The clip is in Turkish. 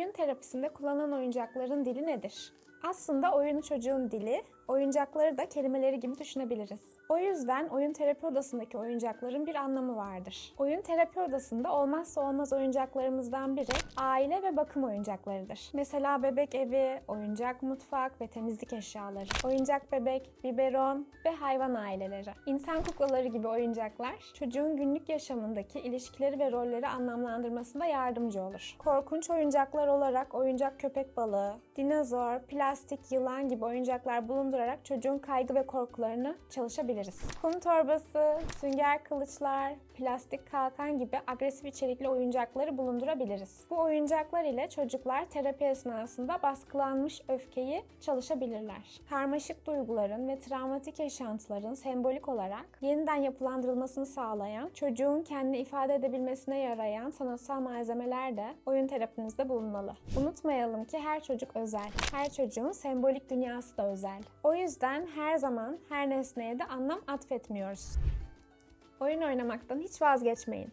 Oyun terapisinde kullanılan oyuncakların dili nedir? Aslında oyunu çocuğun dili, oyuncakları da kelimeleri gibi düşünebiliriz. O yüzden oyun terapi odasındaki oyuncakların bir anlamı vardır. Oyun terapi odasında olmazsa olmaz oyuncaklarımızdan biri aile ve bakım oyuncaklarıdır. Mesela bebek evi, oyuncak mutfak ve temizlik eşyaları, oyuncak bebek, biberon ve hayvan aileleri. İnsan kuklaları gibi oyuncaklar çocuğun günlük yaşamındaki ilişkileri ve rolleri anlamlandırmasında yardımcı olur. Korkunç oyuncaklar olarak oyuncak köpek balığı, dinozor, plastik, yılan gibi oyuncaklar bulundurarak çocuğun kaygı ve korkularını çalışabiliriz. Kum torbası, sünger kılıçlar, plastik kalkan gibi agresif içerikli oyuncakları bulundurabiliriz. Bu oyuncaklar ile çocuklar terapi esnasında baskılanmış öfkeyi çalışabilirler. Karmaşık duyguların ve travmatik yaşantıların sembolik olarak yeniden yapılandırılmasını sağlayan, çocuğun kendini ifade edebilmesine yarayan sanatsal malzemeler de oyun terapimizde bulunmalı. Unutmayalım ki her çocuk özel. Her çocuğun sembolik dünyası da özel. O yüzden her zaman her nesneye de anlam atfetmiyoruz. Oyun oynamaktan hiç vazgeçmeyin.